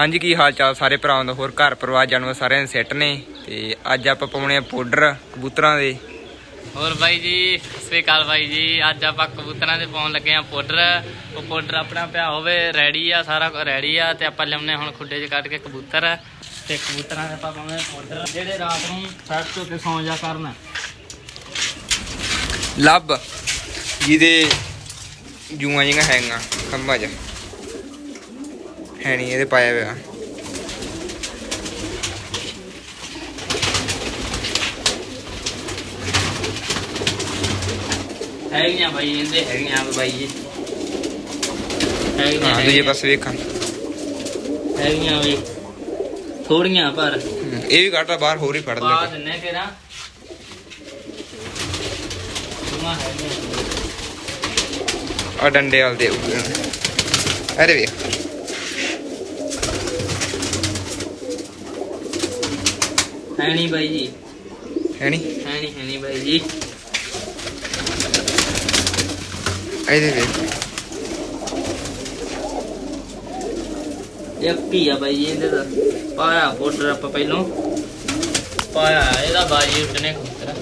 ਹਾਂਜੀ ਕੀ ਹਾਲ ਚਾਲ ਸਾਰੇ ਭਰਾਵਾਂ ਦਾ? ਹੋਰ ਘਰ ਪਰਿਵਾਰ ਜਾਨਵਰ ਸਾਰਿਆਂ ਦੇ ਸੈੱਟ ਨੇ ਤੇ ਅੱਜ ਆਪਾਂ ਪਾਉਣੇ ਆ ਪਾਊਡਰ ਕਬੂਤਰਾਂ ਦੇ। ਹੋਰ ਬਾਈ ਜੀ ਅਕਾਲ ਬਾਈ ਜੀ। ਅੱਜ ਆਪਾਂ ਕਬੂਤਰਾਂ ਦੇ ਪਾਉਣ ਲੱਗੇ ਆ ਪਾਊਡਰ ਉਹ ਪਾਊਡਰ ਆਪਣਾ ਪਿਆ ਹੋਵੇ ਰੈਡੀ ਆ ਸਾਰਾ ਕੁਝ ਰੈਡੀ ਆ ਤੇ ਆਪਾਂ ਲਿਆਉਣੇ ਹੁਣ ਖੁੱਡੇ 'ਚ ਕੱਢ ਕੇ ਕਬੂਤਰ। ਤੇ ਕਬੂਤਰਾਂ ਦੇ ਆਪਾਂ ਪਾਉਣੇ ਪਾਊਡਰ ਜਿਹੜੇ ਰਾਤ ਨੂੰ ਸੱਤ ਤੋਂ ਕੇ ਸੌਂ ਜਾ ਕਰਨ। ਲੱਭ। ਜਿਹਦੇ ਜੂਆਂ ਜਿਹੀਆਂ ਹੈਗੀਆਂ ਖੰਭਾਂ 'ਚ। ਹੈ ਨਹੀਂ ਇਹਦੇ ਪਾਇਆ ਹੋਇਆ। ਹੈਗੀਆਂ ਬਾਈ ਇਹਦੇ ਹੈਗੀਆਂ ਬਾਈ ਜੀ। ਹੈਗੀਆਂ ਹਾਂ ਦੂਜੇ ਪਾਸੇ ਵੇਖਾਂ। ਹੈਗੀਆਂ ਵੀ। ਥੋੜੀਆਂ ਪਰ। ਇਹ ਵੀ ਕੱਢਦਾ ਬਾਹਰ ਹੋਰ ਹੀ ਫੜ ਪਾ ਲੈ ਦਿੰਨੇ ਤੇਰਾ ਤੁਮਾ ਹੈਗੀਆਂ ਆ ਡੰਡੇ ਵਾਲ ਦੇ ਅਰੇ ਵੇ ਹੈ ਨਹੀਂ ਬਾਈ ਜੀ। ਹੈ ਨਹੀਂ ਹੈ ਨਹੀਂ ਹੈ ਨਹੀਂ ਬਾਈ ਜੀ। ਇਹਦੇ ਵੇ ਇੱਕ ਹੀ ਆ ਬਾਈ ਜੀ ਇਹਦੇ ਦਾ। ਪਾਇਆ ਪਾਊਡਰ ਆਪਾਂ ਪਹਿਲੋਂ। ਪਾਇਆ ਇਹਦਾ ਬਾਜੀ ਉੱਟਨੇ ਖੁੱਤਰਾ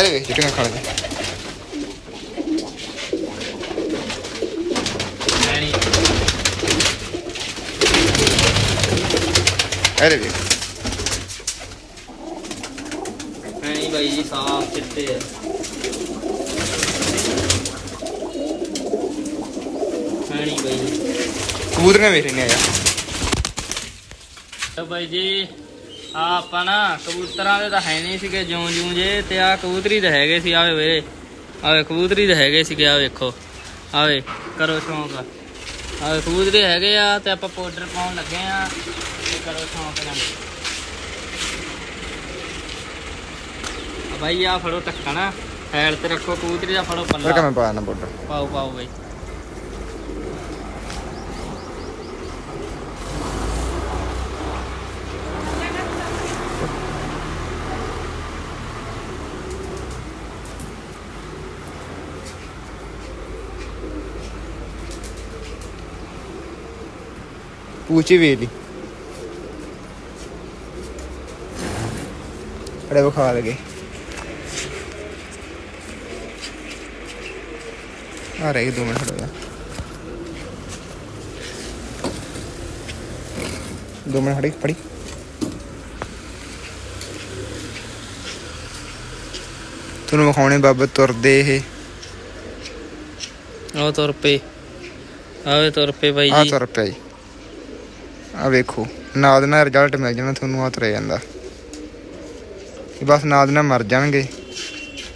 ਅਰੇ ਵੇ ਚਿੱਟੀਆਂ ਖਾਣ ਦੇ ਹੈ ਨਹੀਂ ਜੀ ਸਾਫ਼ ਚਿੱਟੇ ਆ ਨਹੀਂ ਬਾਈ ਕਬੂਤਰਾਂ ਵੇਖ ਰਹੇ ਆ ਯਾਰ। ਤੇ ਬਾਈ ਜੀ ਆ ਆਪਾਂ ਨਾ ਕਬੂਤਰਾਂ ਦੇ ਤਾਂ ਹੈ ਨਹੀਂ ਸੀਗੇ ਜਿਉਂ ਜਿਉਂ ਜੇ ਤੇ ਆ ਕਬੂਤਰੀ ਦੇ ਹੈਗੇ ਸੀ ਆਵੇ ਵੇ ਆਵੇ ਕਬੂਤਰੀ ਦੇ ਹੈਗੇ ਸੀਗੇ ਆ ਵੇਖੋ। ਆਵੇ ਕਰੋ ਸ਼ੌਂਕ। ਆਵੇ ਕਬੂਤਰੀ ਹੈਗੇ ਆ ਤੇ ਆਪਾਂ ਪਾਊਡਰ ਪਾਉਣ ਲੱਗੇ ਆ ਤੇ ਕਰੋ ਸ਼ੌਂਕ ਨਾਲ। ਬਾਈ ਆ ਫੜੋ ਟੱਕਣਾ ਹੈਲ ਤੇ ਰੱਖੋ ਕਬੂਤਰੀ ਦਾ ਫੜੋ ਫਿਰ ਪੱਲਾ ਕਿਵੇਂ ਪਾਇਆ ਨਾ ਪਾਊਡਰ ਪਾਓ ਪਾਓ ਬਾਈ। ਪੂਛੀ ਵੇਖ ਲਈ। ਅੜੇ ਵਿਖਾ ਆ ਰਹੀ ਦੋ ਮਿੰਟ ਖੜੋ ਦੋ ਮਿੰਟ ਖੜੀ ਪੜੀ ਤੁਹਾਨੂੰ ਵਿਖਾਉਣੇ ਬਾਬਤ ਤੁਰਦੇ ਇਹ। ਉਹ ਤੁਰ ਪਏ। ਆਵੇ ਤੁਰ ਪਏ ਬਾਈ ਆ ਜੀ। ਤੁਰ ਪਿਆ ਜੀ। ਆ ਵੇਖੋ ਨਾਲ ਦੇ ਨਾਲ ਰਿਜ਼ਲਟ ਮਿਲ ਜਾਣਾ ਤੁਹਾਨੂੰ ਆ ਤੁਰਿਆ ਜਾਂਦਾ। ਇਹ ਬਸ ਨਾਲ ਦੇ ਨਾਲ ਮਰ ਜਾਣਗੇ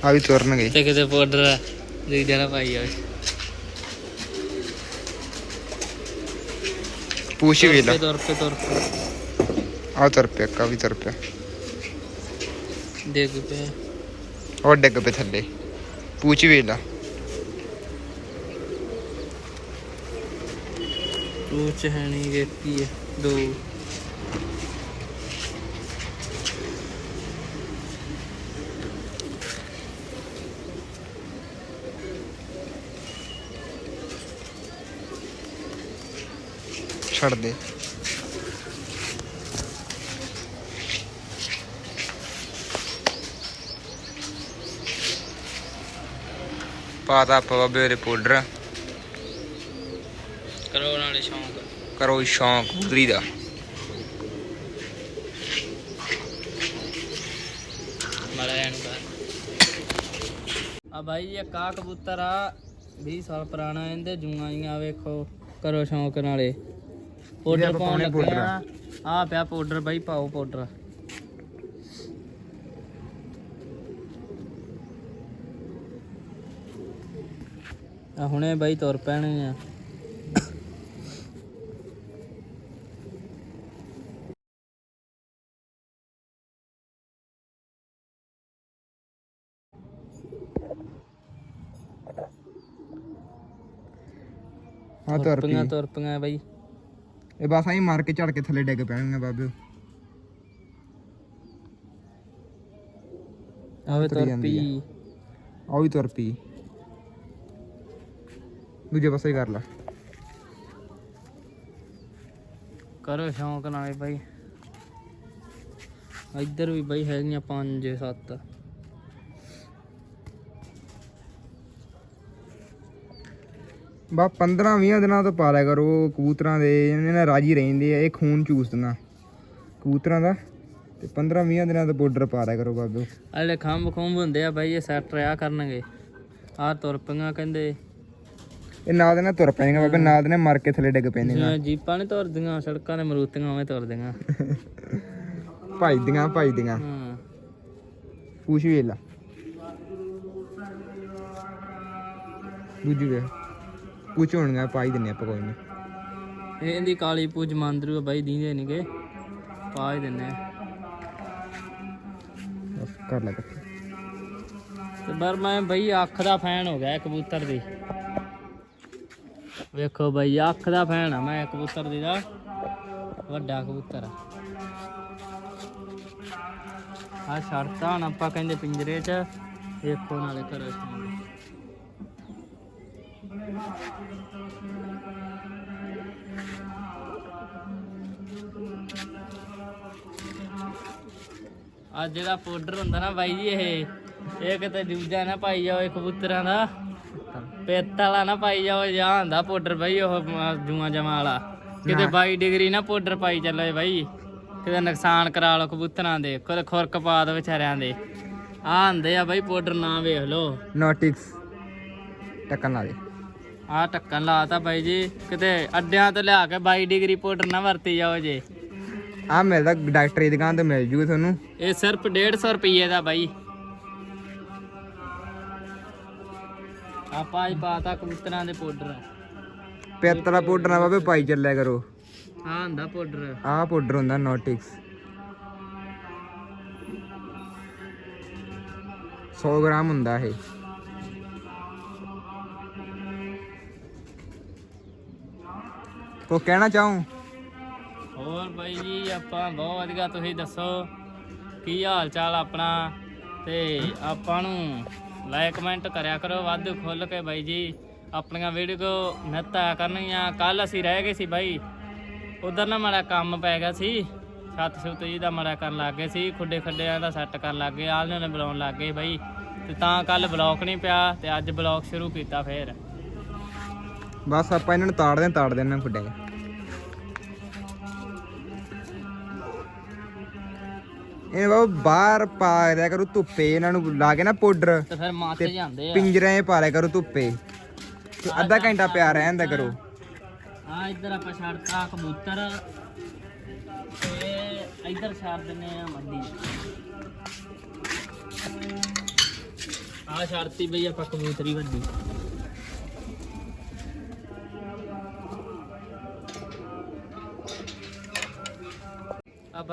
ਆ ਵੀ ਤੁਰਨਗੇ। ਤੇ ਕਿਤੇ ਪਾਊਡਰ ਆ ਦੇਖ ਜਰਾ ਭਾਈ ਆ। ਪੂਛੀ ਵੇਖ ਲਾ ਤੁਰ ਪਏ ਤੁਰ ਪਏ ਆ ਤੁਰ ਪਿਆ ਉਹ ਡਿੱਗ ਪਏ ਥੱਲੇ ਪੂਛੀ ਵੇਖ ਲਾ ਪੂਛ ਹੈ ਨਹੀਂ ਗੇ ਕੀ ਹੈ ਦੋ ਛੱਡ ਦੇ ਪਾਤਾ ਆਪਾਂ ਬਾਬੇ ਦੇ ਪਾਊਡਰ ਕਰੋ ਨਾਲੇ ਸ਼ੌਂਕ। ਕਰੋ ਸ਼ੌਂਕ ਕਬੂਤਰੀ ਦਾ। ਆ ਜੀ ਇਹ ਕਾ ਕਬੂਤਰ ਆ? 20 ਸਾਲ ਪੁਰਾਣਾ ਇਹਦੇ ਜੂਆਂ ਜੀਆਂ ਵੇਖੋ। ਕਰੋ ਸ਼ੌਂਕ ਨਾਲੇ। ਪਾਊਡਰ ਪਾਉਣ ਲੱਗੇ ਆ। ਆ ਪਿਆ ਪਾਊਡਰ ਬਾਈ ਪਾਓ ਪਾਊਡਰ ਆ ਹੁਣੇ ਬਾਈ ਤੁਰ ਪੈਣੇ ਆ। ਆ ਤੁਰ ਪਈਆਂ ਪਈ ਤੁਰ ਪਈਆਂ ਬਾਈ। ਇਹ ਬਸ ਆਈ ਮਾਰ ਕੇ ਝੜ ਕੇ ਥੱਲੇ ਡਿੱਗ ਪੈਣਗੇ ਬਾਬੇ। ਆਵੇ ਤੁਰੀ ਤੁਰ ਜਾਂਦੀ ਪਈ ਆ ਵੀ ਤੁਰ ਪਈ। ਦੂਜੇ ਪਾਸੇ ਕਰ ਲਾ। ਕਰੋ ਸ਼ੌਂਕ ਨਾਲੇ ਬਾਈ। ਇੱਧਰ ਵੀ ਬਾਈ ਹੈਗੀਆਂ 5 7 ਬਾ 15 20 ਦਿਨਾਂ ਤੋਂ ਪਾ ਲਿਆ ਕਰੋ ਕਬੂਤਰਾਂ ਦੇ ਇਹਨਾਂ ਨਾਲ ਰਾਜੀ ਰਹਿੰਦੇ ਆ ਇਹ ਖੂਨ ਚੂਸਦੀਆਂ। ਕਬੂਤਰਾਂ ਦਾ ਤੇ 15 20 ਦਿਨਾਂ ਤੋਂ ਪਾਊਡਰ ਪਾ ਲਿਆ ਕਰੋ ਬਾਬੇ। ਅਲੇ ਖੰਭ ਖੁੰਭ ਹੁੰਦੇ ਆ ਬਾਈ ਇਹ ਸੈੱਟ ਰਿਆ ਕਰਨਗੇ। ਆਹ ਤੁਰ ਪਈਆਂ ਕਹਿੰਦੇ। ਇਹ ਨਾਲ ਦੇ ਨਾਲ ਤੁਰ ਪੈਣਗੇ ਬਾਬੇ ਨਾਲ ਦੇ ਨਾਲ ਮਰ ਕੇ ਥੱਲੇ ਡਿੱਗ ਪੈਣਗੇ ਜੀਪਾਂ ਨੇ ਤੁਰਦੀਆਂ ਸੜਕਾਂ ਨੇ ਮਰੂਤੀਆਂ ਉਵੇਂ ਤੁਰਦੀਆਂ। ਭਜਦੀਆਂ ਭਜਦੀਆਂ। ਹਾਂ। ਪੂਛ ਵੀ ਲਾ। ਦੂਜੀ ਵੇ ਪੂਛ ਹੋਣਗਾ ਪਾਈ ਦਿੰਨੇ ਆਪਾਂ ਕੋਈ ਨਹੀਂ। ਇਹ ਇਹਦੀ ਕਾਲੀ ਪੂਜ ਮੰਦਰੂ ਆ ਬਾਈ ਦੀਂਦੇ ਨਹੀਂਗੇ ਪਾ ਹੀ ਦਿੰਨੇ ਆ। ਬਸ ਕਰ ਲੈ ਕੱਟ ਤੇ ਪਰ ਮੈਂ ਬਈ ਅੱਖ ਦਾ ਫੈਨ ਹੋ ਗਿਆ ਕਬੂਤਰ ਦੀ। ਵੇਖੋ ਬਈ ਅੱਖ ਦਾ ਫੈਨ ਆ ਮੈਂ ਕਬੂਤਰ ਦੀ ਦਾ। ਵੱਡਾ ਕਬੂਤਰ ਆ। ਆ ਛੜਤਾ ਹੁਣ ਆਪਾਂ ਕਹਿੰਦੇ ਪਿੰਜਰੇ 'ਚ। ਵੇਖੋ ਨਾਲੇ ਕਰੋ ਸ਼ੌਂਕ। ਆ ਜਿਹੜਾ ਪਾਊਡਰ ਹੁੰਦਾ ਨਾ ਬਾਈ ਜੀ ਇਹ। ਇਹ ਕਿਤੇ ਦੂਜਾ ਨਾ ਪਾਈ ਜਾਓ ਇਹ ਕਬੂਤਰਾਂ ਦਾ। ਪਿੱਤ ਵਾਲਾ ਨਾ ਪਾਈ ਜਾਓ ਜਾਂ ਹੁੰਦਾ ਪਾਊਡਰ ਬਾਈ ਉਹ ਜੂਆਂ ਜਮਾਂ ਵਾਲਾ। ਕਿਤੇ 22 ਡਿਗਰੀ ਨਾ ਪਾਊਡਰ ਪਾਈ ਚੱਲੇ ਬਾਈ। ਕਿਤੇ ਨੁਕਸਾਨ ਕਰਾ ਲਓ ਕਬੂਤਰਾਂ ਦੇ ਕੋਈ ਖੁਰਕ ਪਾ ਦੋ ਵਿਚਾਰਿਆਂ ਦੇ। ਆ ਹੁੰਦੇ ਆ ਬਾਈ ਪਾਊਡਰ ਨਾ ਵੇਖ ਲਓ। ਨੋਟਿਕਸ ਟੱਕਣ ਲਾ ਦੇ ਆ ਢੱਕਣ ਲਾਤਾ ਬਾਈ ਜੀ। ਕਿਤੇ ਅੱਡਿਆਂ ਤੋਂ ਲਿਆ ਕੇ 22 ਡਿਗਰੀ ਪਾਊਡਰ ਨਾ ਵਰਤੀ ਜਾਓ ਜੇ। ਆ ਮਿਲਦਾ ਡਾਕਟਰੀ ਦੀ ਦੁਕਾਨ ਤੇ ਮਿਲ ਜੂਗਾ ਤੁਹਾਨੂੰ। ਇਹ ਸਿਰਫ 150 ਰੁਪਏ ਦਾ ਬਾਈ। ਆਪਾਂ ਅੱਜ ਪਾਤਾ ਕਬੂਤਰਾਂ ਦੇ ਪਾਊਡਰ ਪਿੱਤ ਦਾ ਪਾਊਡਰ ਨਾ ਬਾਬੇ ਪਾਈ ਚੱਲਿਆ ਕਰੋ। ਆ ਹੁੰਦਾ ਪਾਊਡਰ ਆਹ ਪਾਊਡਰ ਹੁੰਦਾ ਨੋਟਿਕਸ 100 ਗ੍ਰਾਮ ਹੁੰਦਾ ਇਹ। ਕੋ ਕਹਿਣਾ ਚਾਹੂੰ? ਹੋਰ ਬਾਈ ਜੀ ਆਪਾਂ ਬਹੁਤ ਵਧੀਆ ਤੁਸੀਂ ਦੱਸੋ? ਕੀ ਹਾਲ ਚਾਲ ਆਪਣਾ? ਤੇ ਆਪਾਂ ਨੂੰ ਲਾਈਕ ਕਮੈਂਟ ਕਰਿਆ ਕਰੋ ਵੱਧ ਖੁੱਲ ਕੇ ਬਾਈ ਜੀ। ਆਪਣੀਆਂ ਵੀਡੀਓ ਨਿੱਤ ਕਰਨੀਆਂ ਕੱਲ ਅਸੀਂ ਰਹਿ ਗਏ ਸੀ ਬਾਈ। ਉਧਰ ਨਾ ਮਾੜਾ ਕੰਮ ਪੈ ਗਿਆ ਸੀ। ਛੱਤ ਛੁੱਤ ਜੀ ਦਾ ਮਾੜਾ ਕਰਨ ਲੱਗ ਗਏ ਸੀ। ਖੁੱਡੇ ਖੱਡਿਆਂ ਦਾ ਸੈੱਟ ਕਰਨ ਲੱਗ ਗਏ। ਆਲਨੇ ਨੇ ਬੁਲਾਉਣ ਲੱਗ ਗਏ ਬਾਈ। ਤੇ ਤਾਂ ਕੱਲ ਬਲੌਕ ਨਹੀਂ ਪਿਆ ਤੇ ਅੱਜ ਬਲੌਕ ਸ਼ੁਰੂ ਕੀਤਾ ਫੇਰ। ਬਸ ਆਪਾਂ ਇਹਨਾਂ ਨੂੰ ਤਾੜਦੇ ਤਾੜ ਤਾੜਦੇ ਇਹਨਾਂ ਖੁੱਡਾਂਗੇ ਇਹ ਬਾਬਾ ਬਾਹਰ ਪਾ ਰਿਆ ਕਰੂ ਧੁੱਪੇ ਇਹਨਾਂ ਨੂੰ ਲਾ ਕੇ ਨਾ ਪਾਊਡਰ ਤੇ ਫਿਰ ਮਾਤੇ ਜਾਂਦੇ ਆ। ਪਿੰਜਰੇ 'ਚ ਪਾ ਕਰੋ ਧੁੱਪੇ। ਤੇ ਅੱਧਾ ਘੰਟਾ ਪਿਆ ਰਹਿੰਦਾ ਕਰੋ। ਆ ਇੱਧਰ ਆਪਾਂ ਛੱਡਤਾ ਕਬੂਤਰ। ਤੇ ਇੱਧਰ ਛੱਡ ਦਿੰਨੇ ਆ ਮੰਡੀ। ਆ ਛੱਡਤੀ ਬਈ ਆਪਾਂ ਕਬੂਤਰੀ ਵੱਡੀ।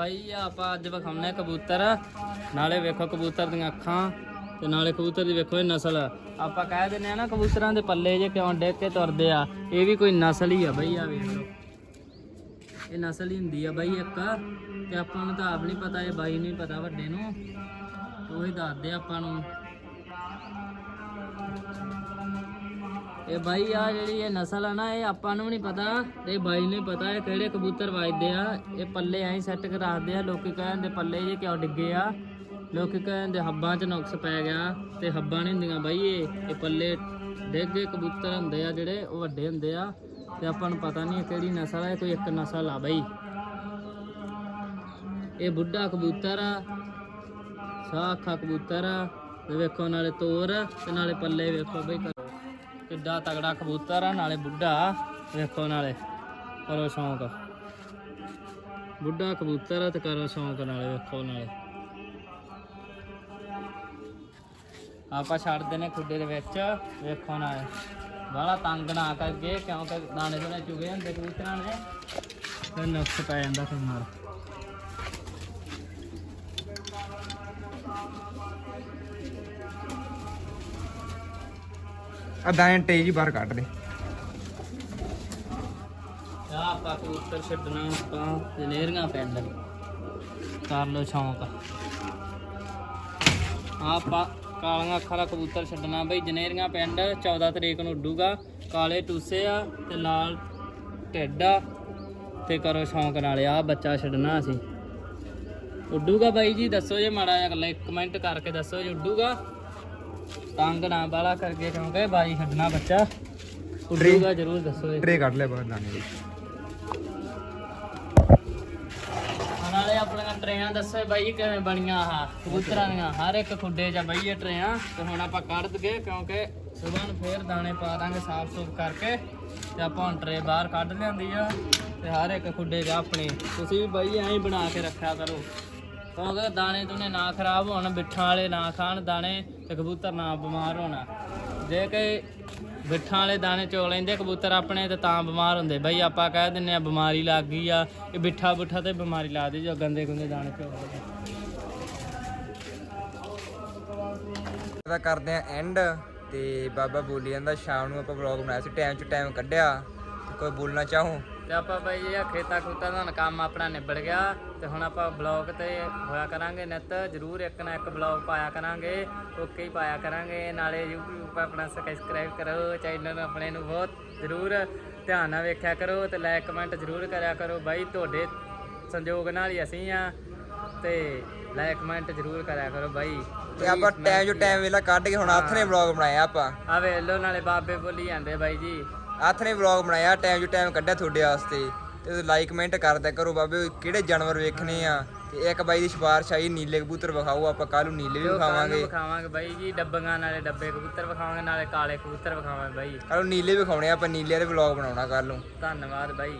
ਬਾਈ ਆ ਆਪਾਂ ਅੱਜ ਵਿਖਾਉਣੇ ਕਬੂਤਰ। ਨਾਲੇ ਵੇਖੋ ਕਬੂਤਰ ਦੀਆਂ ਅੱਖਾਂ ਤੇ ਨਾਲੇ ਕਬੂਤਰ ਦੀ ਵੇਖੋ ਇਹ ਨਸਲ। ਆਪਾਂ ਕਹਿ ਦਿੰਨੇ ਆ ਨਾ ਕਬੂਤਰਾਂ ਦੇ ਪੱਲੇ ਜੇ ਕਿਉਂ ਡੇਕ ਕੇ ਤੁਰਦੇ ਆ, ਇਹ ਵੀ ਕੋਈ ਨਸਲ ਹੀ ਆ ਬਾਈ ਆ ਵੇਖ ਲਓ। ਇਹ ਨਸਲ ਹੀ ਹੁੰਦੀ ਆ ਬਾਈ ਇੱਕ ਤੇ ਆਪਾਂ ਨੂੰ ਤਾਂ ਆਪ ਨਹੀਂ ਪਤਾ, ਇਹ ਬਾਈ ਨੂੰ ਪਤਾ ਵੱਡੇ ਨੂੰ। ਤੇ ਉਹੀ ਦੱਸਦੇ ਆਪਾਂ ਨੂੰ। ਇਹ ਬਾਈ ਆ ਜਿਹੜੀ ਇਹ ਨਸਲ ਆ ਨਾ, ਇਹ ਆਪਾਂ ਨੂੰ ਨਹੀਂ ਪਤਾ, ਤੇ ਇਹ ਬਾਈ ਨੂੰ ਹੀ ਪਤਾ ਇਹ ਕਿਹੜੇ ਕਬੂਤਰ ਵਜਦੇ ਆ। ਇਹ ਪੱਲੇ ਐਂ ਸੈੱਟ ਕਰਾਦੇ ਆ, ਲੋਕੀ ਕਹਿੰਦੇ ਪੱਲੇ ਜੇ ਕਿਉਂ ਡਿੱਗੇ ਆ। ਲੋਕੀ ਕਹਿੰਦੇ ਹੱਬਾਂ 'ਚ ਨੁਕਸ ਪੈ ਗਿਆ, ਤੇ ਹੱਬਾਂ ਨਹੀਂ ਹੁੰਦੀਆਂ ਬਾਈ ਇਹ। ਇਹ ਪੱਲੇ ਡਿੱਗੇ ਕਬੂਤਰ ਹੁੰਦੇ ਆ ਜਿਹੜੇ, ਉਹ ਵੱਡੇ ਹੁੰਦੇ ਆ। ਤੇ ਆਪਾਂ ਨੂੰ ਪਤਾ ਨਹੀਂ ਕਿਹੜੀ ਨਸਲ ਆ ਕੋਈ ਇੱਕ ਨਸਲ ਆ ਬਾਈ। ਇਹ ਬੁੱਢਾ ਕਬੂਤਰ ਆ ਸਾਖਾ ਕਬੂਤਰ ਆ, ਤੇ ਵੇਖੋ ਨਾਲੇ ਤੋਰ, ਤੇ ਨਾਲੇ ਪੱਲੇ ਵੇਖੋ ਬਈ ਕਿੱਡਾ ਤਗੜਾ ਕਬੂਤਰ ਆ, ਨਾਲੇ ਬੁੱਢਾ। ਵੇਖੋ ਨਾਲੇ, ਕਰੋ ਸ਼ੌਂਕ। ਬੁੱਢਾ ਕਬੂਤਰ ਆ ਤੇ ਕਰੋ ਸ਼ੌਂਕ ਨਾਲੇ, ਵੇਖੋ ਨਾਲੇ। ਆਪਾਂ ਛੱਡਦੇ ਨੇ ਖੁੱਡੇ ਦੇ ਵਿੱਚ, ਵੇਖੋ ਨਾਲੇ। ਬਾਹਲਾ ਤੰਗ ਨਾ ਕਰਕੇ, ਕਿਉਂਕਿ ਦਾਣੇ ਦੋਨੇ ਚੁਗੇ ਹੁੰਦੇ ਕਬੂਤਰਾਂ ਨੇ ਫਿਰ ਨੁਕਸ ਪੈ ਜਾਂਦਾ ਫਿਰ ਮਾਰ। ਆ ਦਾਣੇ ਟੇਜ ਬਾਹਰ ਕੱਢ ਦੇ। ਆ ਆਪਾਂ ਕਬੂਤਰ ਛੱਡਣਾ ਆਪਾਂ, ਜਨੇਰੀਆਂ ਪਿੰਡ। ਕਰ ਲੋ ਸ਼ੌਂਕ। ਆਪਾਂ ਕਾਲੀਆਂ ਅੱਖਾਂ ਦਾ ਕਬੂਤਰ ਛੱਡਣਾ ਬਈ, ਜਨੇਰੀਆਂ ਪਿੰਡ 14 ਤਰੀਕ ਨੂੰ ਉੱਡੂਗਾ। ਕਾਲੇ ਟੂਸੇ ਆ ਤੇ ਲਾਲ ਢਿੱਡ ਆ। ਤੇ ਕਰੋ ਸ਼ੌਂਕ ਨਾਲ ਆ ਬੱਚਾ ਛੱਡਣਾ ਅਸੀਂ। ਉੱਡੂਗਾ ਬਾਈ ਜੀ, ਦੱਸੋ ਜੇ ਮਾੜਾ ਜਿਹਾ ਲਾਈਕ ਕਮੈਂਟ ਕਰਕੇ ਦੱਸੋ ਜੇ ਉੱਡੂਗਾ। ਤੰਗ ਨਾ ਬਾਲਾ ਕਰਕੇ ਕਿਉਂਕਿ ਬਾਈ ਛੱਡਣਾ ਬੱਚਾ। ਉੱਡੂਗਾ ਜ਼ਰੂਰ ਦੱਸੋ ਜੀ ਟਰੇ ਕੱਢ ਲੈ ਬਾਹਰ ਦਾਣੇ ਦੀ ਨਾਲੇ ਆਪਣੀਆਂ ਟਰੇਆਂ ਦੱਸੋ ਬਾਈ ਕਿਵੇਂ ਬਣੀਆਂ ਆਹ ਕਬੂਤਰਾਂ ਦੀਆਂ। ਹਰ ਇੱਕ ਖੁੱਡੇ 'ਚ ਬਈ ਇਹ ਟਰੇਆਂ। ਤੇ ਹੁਣ ਆਪਾਂ ਕੱਢ ਦਗੇ ਕਿਉਂਕਿ ਸਵੇਰ ਨੂੰ ਫੇਰ ਦਾਣੇ ਪਾ ਦਾਂਗੇ ਸਾਫ਼ ਸੁਥਰਾ ਕਰਕੇ। ਤੇ ਆਪਾਂ ਹੁਣ ਟਰੇ ਬਾਹਰ ਕੱਢ ਲਿਆਂਦੀ ਆ। ਤੇ ਹਰ ਇੱਕ ਖੁੱਡੇ 'ਚ ਆਪਣੀ। ਤੁਸੀਂ ਵੀ ਬਾਈ ਐਂ ਹੀ ਬਣਾ ਕੇ ਰੱਖਿਆ ਕਰੋ। ਕਿਉਂਕਿ ਦਾਣੇ ਦੂਣੇ ਨਾ ਖਰਾਬ ਹੋਣ ਬਿੱਠਾਂ ਵਾਲੇ ਨਾ ਖਾਣ, ਦਾਣੇ ਤੇ ਕਬੂਤਰ ਨਾ ਬਿਮਾਰ ਹੋਣਾ। ਜੇ ਕਿ ਬਿੱਠਾਂ ਵਾਲੇ ਦਾਣੇ ਚੋ ਲੈਂਦੇ, ਕਬੂਤਰ ਆਪਣੇ ਤੇ ਤਾਂ ਬਿਮਾਰ ਹੁੰਦੇ। ਬਈ ਆਪਾਂ ਕਹਿ ਦਿੰਨੇ ਆ, ਬਿਮਾਰੀ ਲੱਗ ਗਈ ਆ, ਇਹ ਬਿੱਠਾ ਬੁੱਠਾ ਤੇ ਬਿਮਾਰੀ ਲੱਗਦੀ ਜੋ ਗੰਦੇ ਗੁੰਦੇ ਦਾਣੇ ਚੋ ਇਹਦਾ ਕਰਦੇ ਆ ਐਂਡ ਤੇ ਬਾਬਾ ਬੋਲੀ ਜਾਂਦਾ, ਸ਼ਾਮ ਨੂੰ ਆਪਾਂ ਵਲੌਗ ਬਣਾਇਆ ਸੀ ਟਾਈਮ ਚ ਟਾਈਮ ਕੱਢਿਆ। ਕੋਈ ਬੋਲਣਾ ਚਾਹੋ? ਤੇ ਆਪਾਂ ਬਈ ਇਹ ਖੇਤਾਂ ਖੂਤਾਂ ਦਾ ਕੰਮ ਆਪਣਾ ਨਿਬੜ ਗਿਆ ਤੇ ਹੁਣ ਆਪਾਂ ਬਲੌਗ ਤੇ ਹੋਇਆ ਕਰਾਂਗੇ ਨਿੱਤ ਜਰੂਰ ਇੱਕ ਨਾ ਇੱਕ ਬਲੌਗ ਪਾਇਆ ਕਰਾਂਗੇ ਓਕੇ ਹੀ ਪਾਇਆ ਕਰਾਂਗੇ ਨਾਲੇ YouTube ਆਪਣਾ ਸਬਸਕ੍ਰਾਈਬ ਕਰੋ ਚੈਨਲ ਨੂੰ ਆਪਣੇ ਨੂੰ ਬਹੁਤ ਜਰੂਰ ਧਿਆਨ ਨਾਲ ਵੇਖਿਆ ਕਰੋ ਤੇ ਲਾਈਕ ਕਮੈਂਟ ਜਰੂਰ ਕਰਿਆ ਕਰੋ। ਬਾਈ ਤੁਹਾਡੇ ਸੰਯੋਗ ਨਾਲ ਹੀ ਅਸੀਂ ਆ ਤੇ ਲਾਈਕ ਕਮੈਂਟ ਜਰੂਰ ਕਰਿਆ ਕਰੋ ਬਾਈ। ਤੇ ਆਪਾਂ ਟਾਈਮ ਚ ਟਾਈਮ ਵੇਲਾ ਕੱਢ ਕੇ ਹੁਣ ਹੱਥ ਨੇ ਵਲੌਗ ਬਣਾਇਆ ਆਪਾਂ। ਆ ਵੇਲੋ ਨਾਲੇ ਬਾਬੇ ਬੋਲੀ ਜਾਂਦੇ ਬਾਈ ਜੀ। ਹੱਥ ਨੇ ਵਲੌਗ ਬਣਾਇਆ ਟਾਈਮ ਚ ਟਾਈਮ ਕੱਢਿਆ ਤੁਹਾਡੇ ਵਾਸਤੇ। ਤੇ ਤੁਸੀਂ ਲਾਈਕ ਕਮੈਂਟ ਕਰਦਿਆ ਕਰੋ ਬਾਬੇ ਕਿਹੜੇ ਜਾਨਵਰ ਵੇਖਣੇ ਆ। ਤੇ ਇੱਕ ਬਾਈ ਦੀ ਸਿਫਾਰਿਸ਼ ਆਈ ਨੀਲੇ ਕਬੂਤਰ ਵਿਖਾਓ ਆਪਾਂ ਕੱਲ ਨੂੰ ਨੀਲੇ ਵੀ ਵਿਖਾਵਾਂਗੇ। ਵਿਖਾਵਾਂਗੇ ਬਾਈ ਜੀ ਡੱਬੀਆਂ ਨਾਲੇ ਡੱਬੇ ਕਬੂਤਰ ਵਿਖਾਵਾਂਗੇ ਨਾਲੇ ਕਾਲੇ ਕਬੂਤਰ ਵਿਖਾਵਾਂਗੇ ਬਾਈ। ਕੱਲ ਨੂੰ ਨੀਲੇ ਵਿਖਾਉਣੇ ਆਪਾਂ ਨੀਲੇ ਦੇ ਵਲੌਗ ਬਣਾਉਣਾ ਕੱਲ ਨੂੰ। ਧੰਨਵਾਦ ਬਾਈ।